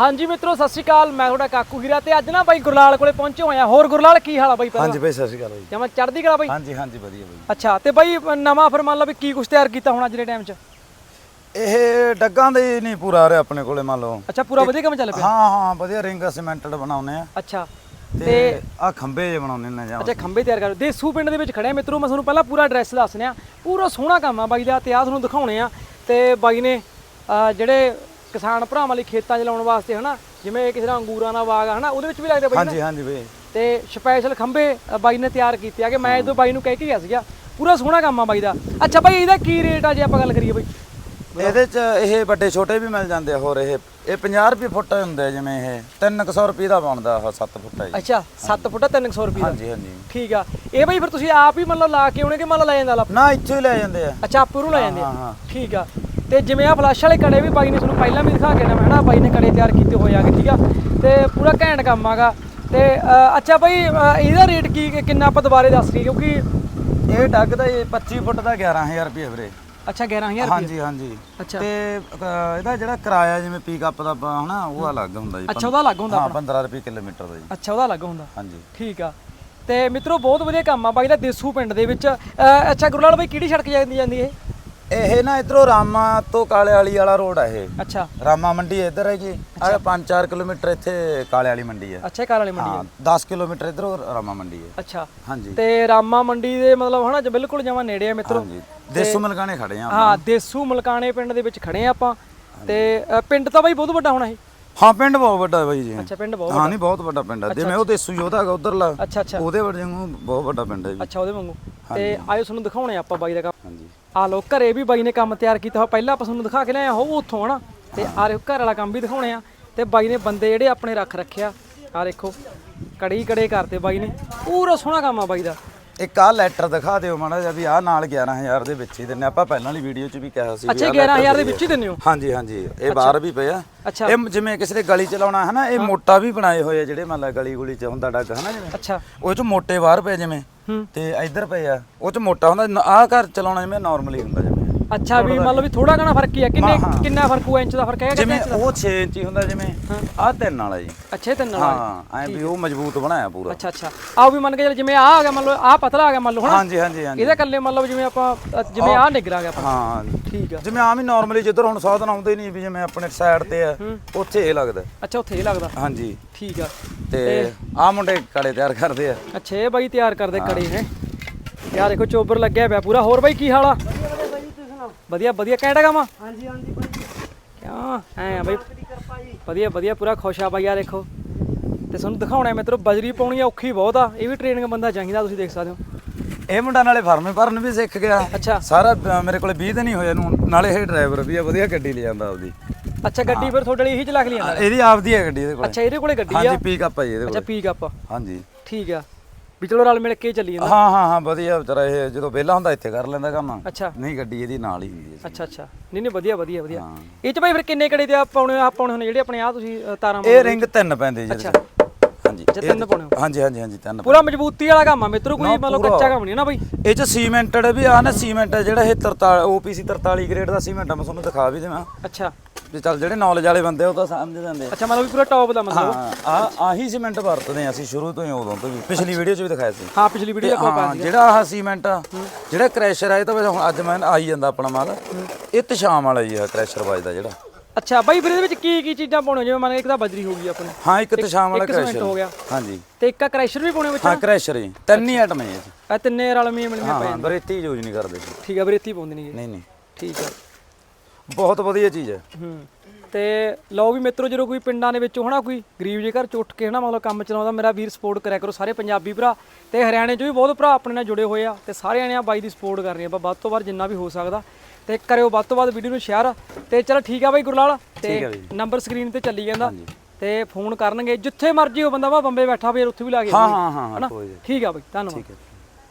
ਹਾਂਜੀ ਮਿੱਤਰੋ ਸਤਿ ਸ਼੍ਰੀ ਅਕਾਲ। ਮੈਂ ਤੁਹਾਡਾ ਕਾਕੂ ਹੀਰਾ ਤੇ ਅੱਜ ਨਾ ਬਾਈ ਗੁਰਲਾਲ ਕੋਲੇ ਪਹੁੰਚੇ ਹੋਏ ਆ। ਹੋਰ ਗੁਰਲਾਲ ਕੀ ਹਾਲ ਆ ਬਾਈ ਹਾਂਜੀ ਪਹਿਲਾਂ ਬਈ ਸਤਿ ਸ਼੍ਰੀ ਅਕਾਲ ਬਈ। ਜਮਾ ਚੜਦੀ ਕਲਾ ਬਾਈ? ਹਾਂਜੀ ਹਾਂਜੀ ਵਧੀਆ ਬਈ। ਅੱਛਾ ਤੇ ਬਾਈ ਨਵਾਂ ਫਿਰ ਮੰਨ ਲਓ ਵੀ ਕੀ ਕੁਛ ਤਿਆਰ ਕੀਤਾ ਹੁਣ ਅੱਜ ਦੇ ਟਾਈਮ 'ਚ? ਇਹ ਡੱਗਾਂ ਦੇ ਨਹੀਂ ਪੂਰਾ ਆ ਰਿਹਾ ਆਪਣੇ ਕੋਲੇ ਮੰਨ ਲਓ। ਅੱਛਾ ਪੂਰਾ ਵਧੀਆ ਕੰਮ ਚੱਲ ਪਿਆ? ਹਾਂ ਹਾਂ ਵਧੀਆ ਰਿੰਗ ਸਿਮੈਂਟਡ ਬਣਾਉਨੇ ਆ। ਅੱਛਾ ਤੇ ਆ ਖੰਬੇ ਜੇ ਬਣਾਉਨੇ ਨੇ ਜਾਂ ਅੱਛਾ ਖੰਬੇ ਤਿਆਰ ਕਰ ਦੇਸੂ ਪਿੰਡ ਦੇ ਵਿੱਚ ਖੜੇ ਆ ਮਿੱਤਰੋ ਮੈਂ ਤੁਹਾਨੂੰ ਪਹਿਲਾਂ ਪੂਰਾ ਐਡਰੈਸ ਦੱਸਨੇ ਆ ਪੂਰਾ ਸੋਹਣਾ ਕੰਮ ਆ ਬਾਈ ਦਾ ਤੇ ਆਹ ਤੁਹਾਨੂੰ ਦਿਖਾਉਣੇ ਆ। ਤੇ ਬਾਈ ਨੇ ਅਹ, ਜਿਹੜੇ ਕਿਸਾਨ ਭਰਾਵਾਂ ਲਈ ਖੇਤਾਂ 'ਚ ਲਾਉਣ ਵਾਸਤੇ ਹਨਾ? ਜਿਵੇਂ ਕਿਸੇ ਦਾ ਅੰਗੂਰਾਂ ਦਾ ਬਾਗ ਆ ਹਨਾ? ਉਹਦੇ ਵਿੱਚ ਵੀ ਲੱਗਦੇ ਬਾਈ ਨਾ? ਹਾਂਜੀ ਹਾਂਜੀ ਬਈ। ਤੇ ਸਪੈਸ਼ਲ ਅ, ਬਾਈ ਨੇ ਤਿਆਰ ਕੀਤੇ ਆ ਕਿ ਮੈਂ ਜਦੋਂ ਬਾਈ ਨੂੰ ਕਹਿ ਕੇ ਗਿਆ ਸੀਗਾ ਪੂਰਾ ਸੋਹਣਾ ਕੰਮ ਆ ਬਾਈ ਦਾ। ਅੱਛਾ ਬਾਈ ਇਹਦਾ ਕੀ ਰੇਟ ਆ ਜੇ ਆਪਾਂ ਗੱਲ ਕਰੀਏ ਬਾਈ? ਇਹਦੇ ਚ ਇਹ ਵੱਡੇ ਛੋਟੇ ਵੀ ਮਿਲ ਜਾਂਦੇ ਆ ਹੋਰ ਇਹ ਇਹ 50 ਰੁਪਏ ਫੁੱਟ ਹੁੰਦੇ ਆ ਜਿਵੇਂ ਇਹ। 300 ਰੁਪਏ ਦਾ ਬਣਦਾ ਆਹ 7 ਫੁੱਟ ਹੈ। ਜੀ ਅੱਛਾ 7 ਫੁੱਟ 300 ਰੁਪਏ ਦਾ? ਹਾਂਜੀ ਹਾਂਜੀ। ਠੀਕ ਆ। ਇਹ ਬਾਈ ਫਿਰ ਤੁਸੀਂ ਆਪ ਹੀ ਮਤਲਬ ਲਾ ਕੇ ਆਉਣੇ ਕਿ ਮਤਲਬ ਲੈ ਜਾਂਦਾ ਲਾ? ਨਾ ਇੱਥੇ ਹੀ ਲੈ ਜਾਂਦੇ ਆ। ਅੱਛਾ ਆਪੂ ਨੂੰ ਲੈ ਜਾਂਦੇ ਹਾਂ, ਆ ਹਾਂ। ਠੀਕ ਆ। ਤੇ ਜਿਵੇਂ ਆ ਫਲੈਸ਼ ਵਾਲੇ ਕੜੇ ਵੀ ਬਾਈ ਨੇ ਤੁਹਾਨੂੰ ਪਹਿਲਾਂ ਵੀ ਦਿਖਾ ਕੇ ਨਾ ਹਨਾ? ਬਾਈ ਨੇ ਕੜੇ ਤਿਆਰ ਕੀਤੇ ਹੋਏ ਆਗੇ ਠੀਕ ਆ? ਤੇ ਪੂਰਾ ਘੈਂਟ ਕੰਮ ਆਗਾ। ਤੇ ਅੱਛਾ ਬਾਈ ਇਹਦਾ ਰੇਟ ਕੀ ਕਿੰਨਾ ਆਪਾਂ ਦੁਬਾਰੇ ਦੱਸ ਰਹੀ ਕਿਉਂਕਿ ਇਹ ਡੱਗ ਦਾ ਇਹ 25 ਫੁੱਟ ਦਾ 11000 ਰੁਪਏ ਵੀਰੇ। ਅੱਛਾ 11000 ਰੁਪਏ? ਹਾਂਜੀ ਹਾਂਜੀ। ਅੱਛਾ। ਤੇ ਇਹਦਾ ਜਿਹੜਾ ਕਿਰਾਇਆ ਜਿਵੇਂ ਪਿਕ ਅਪ ਦਾ ਹਨਾ ਉਹ ਅਲੱਗ ਹੁੰਦਾ ਜੀ ਅੱਛਾ ਉਹਦਾ ਅਲੱਗ ਹੁੰਦਾ ਹਾਂ 15 ਰੁਪਏ ਕਿਲੋਮੀਟਰ ਦਾ ਜੀ। ਅੱਛਾ ਉਹਦਾ ਅਲੱਗ ਹੁੰਦਾ? ਹਾਂਜੀ। ਠੀਕ ਆ। ਤੇ ਮਿੱਤਰੋ ਬਹੁਤ ਵਧੀਆ ਕੰਮ ਆ ਬਾਈ ਦਾ ਦੇਸੂ ਪਿੰਡ ਦੇ ਵਿੱਚ। ਅੱਛਾ ਗੁਰਲਾਲ ਬਾਈ ਕਿਹੜੀ ਸੜਕ ਜਾਂਦੀ ਜਾਂਦੀ ਇਹ? ਇਹ ਨਾ ਇਧਰੋਂ ਰਾਮਾ ਤੋਂ ਕਾਲੇ ਵਾਲੀ ਵਾਲਾ ਰੋਡ ਆ ਇਹ। ਅੱਛਾ। ਰਾਮਾ ਮੰਡੀ ਇੱਧਰ ਹੈਗੀ। ਆ 5-4 ਕਿਲੋਮੀਟਰ ਇੱਥੇ ਕਾਲੇ ਵਾਲੀ ਮੰਡੀ ਹੈ ਅੱਛਾ ਕਾਰ ਵਾਲੀ ਮੰਡੀ ਹਾਂ 10 ਕਿਲੋਮੀਟਰ ਇਧਰੋਂ ਰਾਮਾ ਮੰਡੀ ਹੈ ਅੱਛਾ। ਹਾਂਜੀ। ਤੇ ਰਾਮਾ ਮੰਡੀ ਦੇ ਮਤਲਬ ਹਨਾ ਜ ਬਿਲਕੁਲ ਜਮਾ ਨੇੜੇ ਆ ਮਿੱਤਰੋ। ਹਾਂਜੀ। ਦੇਸੂ ਮਲਕਾਣੇ ਖੜੇ ਆ ਹਾਂ ਦੇਸੂ ਮਲਕਾਣੇ ਪਿੰਡ ਦੇ ਵਿੱਚ ਖੜੇ ਆ ਆਪਾਂ। ਤੇ ਪਿੰਡ ਤਾਂ ਬਾਈ ਬਹੁਤ ਵੱਡਾ ਹੋਣਾ ਇਹ? ਹਾਂ ਪਿੰਡ ਬਹੁਤ ਵੱਡਾ ਬਾਈ ਜੀ। ਅੱਛਾ ਪਿੰਡ ਬਹੁਤ ਹਾਂ ਨਹੀਂ ਬਹੁਤ ਵੱਡਾ ਪਿੰਡ ਹੈ ਜਿਵੇਂ ਉਹ ਦੇਸੂ ਯੋਧਾ ਹੈਗਾ ਉਧਰਲਾ। ਅੱਛਾ ਅੱਛਾ। ਉਹਦੇ ਵਰਗੇ ਬਹੁਤ ਵੱਡਾ ਪਿੰਡ ਹੈ ਜੀ। ਅੱਛਾ ਉਹਦੇ ਵਾਂਗੂ। ਤੇ ਆਇਓ ਤੁਹਾਨੂੰ ਦਿਖਾਉਣੇ ਆਪਾਂ ਬਾਈ ਦਾ ਆ ਲੋ ਘਰੇ ਵੀ ਬਾਈ ਨੇ ਕੰਮ ਤਿਆਰ ਕੀਤਾ ਹੋਇਆ। ਪਹਿਲਾਂ ਆਪਾਂ ਤੁਹਾਨੂੰ ਦਿਖਾ ਕੇ ਲਿਆਏ ਹੋ ਉੱਥੋਂ ਹਨਾ। ਤੇ ਆ ਦੇਖੋ ਘਰ ਵਾਲਾ ਕੰਮ ਵੀ ਦਿਖਾਉਣੇ ਆ। ਤੇ ਬਾਈ ਨੇ ਬੰਦੇ ਜਿਹੜੇ ਆਪਣੇ ਰੱਖ ਰੱਖਿਆ ਆ। ਦੇਖੋ ਕੜੀ ਕੜੇ ਕਰਤੇ ਬਾਈ ਨੇ। ਪੂਰਾ ਸੋਹਣਾ ਕੰਮ ਆ ਬਾਈ ਦਾ। ਇੱਕ ਆਹ ਲੈਟਰ ਦਿਖਾ ਦਿਓ ਮਾੜਾ ਜਿਹਾ ਵੀ ਆਹ ਨਾਲ 11000 ਦੇ ਵਿੱਚ ਹੀ ਦਿੰਨੇ ਆਪਾਂ ਪਹਿਲਾਂ ਵਾਲੀ ਵੀਡੀਓ 'ਚ ਵੀ ਕਿਹਾ ਸੀ ਅੱਛਾ ਆਹ letter 11000 ਦੇ ਵਿੱਚ ਹੀ ਦਿੰਦੇ ਹੋ? ਹਾਂਜੀ ਹਾਂਜੀ। ਇਹ ਬਾਹਰ ਵੀ ਪਏ ਆ। ਅੱਛਾ। ਇਹ ਜਿਵੇਂ ਕਿਸੇ ਦੇ ਗਲੀ ਚ ਲਾਉਣਾ ਹੈ ਨਾ ਇਹ ਮੋਟਾ ਵੀ ਬਣਾਏ ਹੋਏ ਆ ਜਿਹੜੇ ਮੰਨ ਲਾ ਗਲੀ ਗੁਲੀ ਚ ਹੁੰਦਾ ਡੱਗ ਹੈ ਨਾ ਜਿਵੇਂ। ਅੱਛਾ। ਉਹ ਚ ਮੋਟੇ ਬਾਹਰ ਪਏ ਜਿਵੇਂ। ਤੇ ਇੱਧਰ ਪਏ ਆ। ਉਹ ਚ ਮੋਟਾ ਹੁੰਦਾ ਆਹ ਘਰ ਚਲਾਉਣਾ ਜਿਵੇਂ ਨਾਰਮਲੀ ਹੁੰਦਾ ਅੱਛਾ ਵੀ ਮਤਲਬ ਵੀ ਥੋੜਾ ਘਣਾ ਫ਼ਰਕ ਹੀ ਆ। ਕਿੰਨੇ ਕਿੰਨਾ ਫ਼ਰਕ ਹੋਇਆ ਇੰਚ ਦਾ ਫ਼ਰਕ? ਹੈਗਾ ਕਿੰਨੇ ਜਿਵੇਂ ਇੰਚ ਦਾ? ਉਹ 6 ਇੰਚੀ ਹੁੰਦਾ ਜਿਵੇਂ ਆਹ ਤਿੰਨ ਵਾਲਾ ਜੀ। ਅੱਛਾ ਇਹ ਤਿੰਨ ਨਾਲ ਹਾਂ ਐ ਵੀ ਉਹ ਮਜ਼ਬੂਤ ਬਣਾਇਆ ਪੂਰਾ। ਅੱਛਾ ਅੱਛਾ। ਆਓ ਵੀ ਮੰਨ ਕੇ ਚੱਲ ਜਿਵੇਂ ਆ ਆ ਗਿਆ ਮੰਨ ਲਓ ਆ ਪਤਲਾ ਆ ਗਿਆ ਮੰਨ ਲਓ ਹਨਾ? ਹਾਂਜੀ ਹਾਂਜੀ ਹਾਂਜੀ। ਇਹਦੇ ਕੱਲੇ ਮੰਨ ਲਓ ਜਿਵੇਂ ਆਪਾਂ ਅ, ਜਿਵੇਂ ਆ ਨਿਗਰ ਆ ਗਿਆ ਆਪਣਾ। ਹਾਂ। ਠੀਕ ਆ। ਜਿਵੇਂ ਆਮ ਹੀ ਨਾਰਮਲੀ ਜਿੱਧਰ ਹੁਣ ਸਾਧਨ ਆਉਂਦੇ ਨਹੀਂ ਵੀ ਜਿਵੇਂ ਆਪਣੇ ਸਾਈਡ ਤੇ ਆ ਉੱਥੇ ਇਹ ਲੱਗਦਾ। ਅੱਛਾ ਉੱਥੇ ਇਹ ਲੱਗਦਾ। ਹਾਂਜੀ। ਠੀਕ ਆ। ਤੇ ਆਹ ਮੁੰਡੇ ਕੜੇ ਤਿਆਰ ਕਰਦੇ ਆ। ਅੱਛਾ ਇਹ ਬਾਈ ਤਿਆਰ ਕਰਦੇ ਕੜੇ ਹੈ? ਯਾਰ ਦੇਖੋ ਚੋਬਰ ਲੱਗਿਆ ਪਿਆ ਪੂਰਾ। ਹੋਰ ਬਾਈ ਕੀ ਹਾਲ ਆ? ਵਧੀਆ ਵਧੀਆ ਕਿਹੜਾ ਕੰਮ? ਆ ਹਾਂਜੀ ਹਾਂਜੀ ਬਾਈ ਕਿਉਂ? ਐ ਆ ਬਾਈ। ਵਧੀਆ ਵਧੀਆ ਪੂਰਾ ਖੁਸ਼ ਆ ਬਾਈ ਆ ਦੇਖੋ। ਤੇ ਤੁਹਾਨੂੰ ਦਿਖਾਉਣਾ ਮਿੱਤਰੋ ਬਜਰੀ ਪਾਉਣੀ ਔਖੀ ਬਹੁਤ ਆ। ਇਹ ਵੀ ਟ੍ਰੇਨਿੰਗ ਬੰਦਾ ਚਾਹੀਦਾ ਤੁਸੀਂ ਦੇਖ ਸਕਦੇ ਹੋ। ਇਹ ਮੁੰਡਾ ਨਾਲੇ ਫਾਰਮੇ ਭਰਨ ਵੀ ਸਿੱਖ ਗਿਆ। ਅੱਛਾ। ਸਾਰਾ ਅ, ਮੇਰੇ ਕੋਲੇ 20 ਦਿਨ ਹੀ ਹੋਏ ਨੂੰ ਨਾਲੇ ਇਹ ਡਰਾਈਵਰ ਵੀ ਆ ਵਧੀਆ ਗੱਡੀ ਲੈ ਜਾਂਦਾ ਆਪਦੀ। ਅੱਛਾ ਗੱਡੀ ਫਿਰ ਤੁਹਾਡੇ ਲਈ ਇਹੀ ਚਲਾ ਕੇ ਲਿਆਂਦਾ ਇਹਦੀ ਆਪਦੀ ਹੈ ਗੱਡੀ ਇਹਦੇ ਕੋਲੇ। ਅੱਛਾ ਇਹਦੇ ਕੋਲੇ ਗੱਡੀ ਆ? ਹਾਂਜੀ ਪੀਕ ਅਪ ਜੀ ਇਹਦੇ ਅੱਛਾ ਕੋਲੇ। ਪੀਕ ਅਪ ਹਾਂਜੀ। ਠੀਕ ਆ। ਵੀ ਚਲੋ ਰਲ ਮਿਲ ਕੇ ਚੱਲੀ ਜਾਂਦਾ ਹਾਂ ਹਾਂ ਹਾਂ ਵਧੀਆ ਵਿਚਾਰਾ ਇਹ ਜਦੋਂ ਵਿਹਲਾ ਹੁੰਦਾ ਇੱਥੇ ਕਰ ਲੈਂਦਾ ਕੰਮ। ਅੱਛਾ। ਨਹੀਂ ਗੱਡੀ ਇਹਦੀ ਨਾਲ ਹੀ ਹੁੰਦੀ ਹੈ ਅੱਛਾ ਅੱਛਾ। ਨਹੀਂ ਨਹੀਂ ਵਧੀਆ ਵਧੀਆ ਵਧੀਆ। ਹਾਂ। ਇਹ ਚ ਬਾਈ ਫਿਰ ਕਿੰਨੇ ਕੜੇ ਤੇ ਆ ਪਾਉਣੇ ਆ? ਪਾਉਣੇ ਹੁੰਦੇ ਜਿਹੜੇ ਆਪਣੇ ਆ ਤੁਸੀਂ ਅ, ਤਾਰਾਂ ਇਹ ਰਿੰਗ ਤਿੰਨ ਪੈਂਦੇ ਜੀ ਇਹਦੇ। ਚ। ਹਾਂਜੀ ਅੱਛਾ, ਤਿੰਨ ਪਾਉਣੇ ਹੋ। ਹਾਂਜੀ ਹਾਂਜੀ ਹਾਂਜੀ ਤਿੰਨ ਪੂਰਾ ਮਜ਼ਬੂਤੀ ਵਾਲਾ ਕੰਮ ਆ। ਮਿੱਤਰੋ ਕੋਈ ਨਾ, ਮਤਲਬ ਪੂਰਾ। ਕੱਚਾ ਕੰਮ ਨਹੀਂ ਨਾ ਬਾਈ? ਇਹ ਚ ਸੀਮੈਂਟਡ ਵੀ ਆ ਨਾ ਸੀਮੈਂਟ ਜਿਹੜਾ ਇਹ 43 OPC 43 ਗ੍ਰੇਡ ਦਾ ਸੀਮੈਂਟ ਆ ਮੈਂ ਤੁਹਾਨੂੰ ਦਿਖਾ ਵੀ ਦੇਵਾਂ। ਅੱਛਾ। ਵੀ ਚੱਲ ਜਿਹੜੇ ਨੌਲੇਜ ਵਾਲੇ ਬੰਦੇ ਆ ਉਹ ਤਾਂ ਸਮਝ ਜਾਂਦੇ ਆ। ਅੱਛਾ ਮਤਲਬ ਵੀ ਪੂਰਾ ਟੌਪ ਦਾ ਮਤਲਬ। ਹਾਂ ਆ ਆਹੀ ਸੀਮੈਂਟ ਵਰਤਦੇ ਆ ਅਸੀਂ ਸ਼ੁਰੂ ਤੋਂ ਹੀ ਉਦੋਂ ਤੋਂ ਵੀ। ਪਿਛਲੀ ਵੀਡੀਓ 'ਚ ਵੀ ਦਿਖਾਇਆ ਸੀ। ਹਾਂ ਪਿਛਲੀ ਵੀਡੀਓ ਆਪਾਂ ਹਾਂ ਜਿਹੜਾ ਆਹ ਸੀਮੈਂਟ ਆ ਜਿਹੜਾ ਕ੍ਰੈਸ਼ਰ ਆ ਇਹ ਤਾਂ ਵੈਸੇ ਹੁਣ ਅੱਜ ਮੈਂ ਆਈ ਜਾਂਦਾ ਆਪਣਾ ਮਾਲ। ਇਹ ਤਸ਼ਾਮ ਵਾਲਾ ਜੀ ਆ ਕ੍ਰੈਸ਼ਰ ਵੱਜਦਾ ਜਿਹੜਾ। ਅੱਛਾ ਬਾਈ ਫਿਰ ਇਹਦੇ ਵਿੱਚ ਕੀ ਕੀ ਚੀਜ਼ਾਂ ਪਾਉਣੇ ਜਿਵੇਂ ਮੰਨ ਇੱਕ ਤਾਂ ਬਜਰੀ ਹੋ ਗਈ ਆਪਣੇ। ਹਾਂ ਇੱਕ ਤਸ਼ਾਮ ਵਾਲਾ ਕ੍ਰੈਸ਼ਰ ਹੋ ਗਿਆ। ਹਾਂਜੀ। ਤੇ ਇੱਕ ਕ੍ਰੈਸ਼ਰ ਵੀ ਪਾਉਣੇ ਵਿੱਚ? ਹਾਂ ਕ੍ਰੈਸ਼ਰ ਜੀ ਤਿੰਨ ਹੀ ਆਈਟਮ ਹੈ ਇਹ। ਤਿੰਨੇ ਰਲਮੀਆਂ ਮਿਲਮੀਆਂ ਹਾਂ ਪਏ ਹਾਂ ਬਰੇਤੀ ਯੂਜ਼ ਨਹੀਂ ਕਰਦੇ। ਠੀਕ ਆ ਬਰੇਤੀ ਪਾਉਂਦੇ ਨਹੀਂ ਨਹੀਂ ਨਹੀਂ। ਠੀਕ ਆ। ਬਹੁਤ ਵਧੀਆ ਚੀਜ਼ ਹੈ। ਹੂੰ। ਤੇ ਲਓ ਵੀ ਮਿੱਤਰੋ ਜਦੋਂ ਕੋਈ ਪਿੰਡਾਂ ਦੇ ਵਿੱਚੋਂ ਹਨਾ ਕੋਈ ਗਰੀਬ ਜੇ ਘਰ ਚ ਉੱਠ ਕੇ ਹਨਾ ਮਤਲਬ ਕੰਮ ਚਲਾਉਂਦਾ ਮੇਰਾ ਵੀਰ ਸਪੋਰਟ ਕਰਿਆ ਕਰੋ ਸਾਰੇ ਪੰਜਾਬੀ ਭਰਾ ਤੇ ਹਰਿਆਣੇ 'ਚ ਵੀ ਬਹੁਤ ਭਰਾ ਆਪਣੇ ਨਾਲ ਜੁੜੇ ਹੋਏ ਆ ਤੇ ਸਾਰਿਆਂ ਨੇ ਆ ਬਾਈ ਦੀ ਸਪੋਰਟ ਕਰਨੀ ਆ। ਆਪਾਂ ਵੱਧ ਤੋਂ ਵੱਧ ਜਿੰਨਾ ਵੀ ਹੋ ਸਕਦਾ ਤੇ ਕਰਿਓ ਵੱਧ ਤੋਂ ਵੱਧ ਵੀਡੀਓ ਨੂੰ ਸ਼ੇਅਰ ਤੇ ਚਲੋ ਠੀਕ ਆ ਬਾਈ ਗੁਰਲਾਲ ਤੇ। ਨੰਬਰ ਸਕਰੀਨ ਤੇ ਚੱਲੀ ਜਾਂਦਾ ਤੇ ਫੋਨ ਕਰਨਗੇ। ਜਿੱਥੇ ਮਰਜ਼ੀ ਹੋ ਬੰਦਾ ਵਾ ਬੰਬੇ ਬੈਠਾ ਹੋਵੇ ਉੱਥੇ ਵੀ ਲਾ ਕੇ ਹਾਂ। ਹਾਂ ਹਾਂ ਠੀਕ ਆ ਬਾਈ ਧੰਨਵਾਦ।